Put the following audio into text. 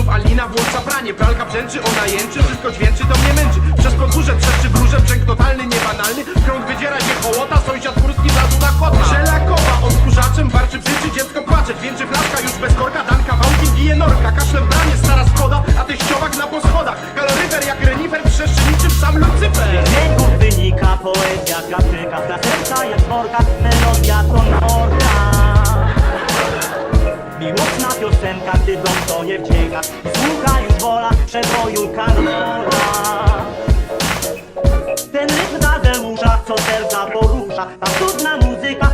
Znów Alina włącza pranie. Pralka brzęczy, ona jęczy Wszystko dźwięczy, to mnie męczy. Przez podwórze trzeszczy wróże Brzęk totalny, niebanalny. Krąg wydziera się hołota Sąsiad górski zrazu na kota Żelakowa odkurzaczem Warczy psyczy, dziecko płacze. Dźwięczy flaszka już bez korka Dan kawałki bije norka. Kaszlem branie, stara skoda A teściowak na poschodach. Kaloryfer jak renifer Trzeszczy niczym sam Lucyfer. Dźwięków wynika poezja klasyka Dla serca worka, melodia to norka Piosenka, gdy dom to nie wcieka Słucha już wola przeboju Karola. Ten rytm Tadeusza, co serca porusza. Ta cudna muzyka,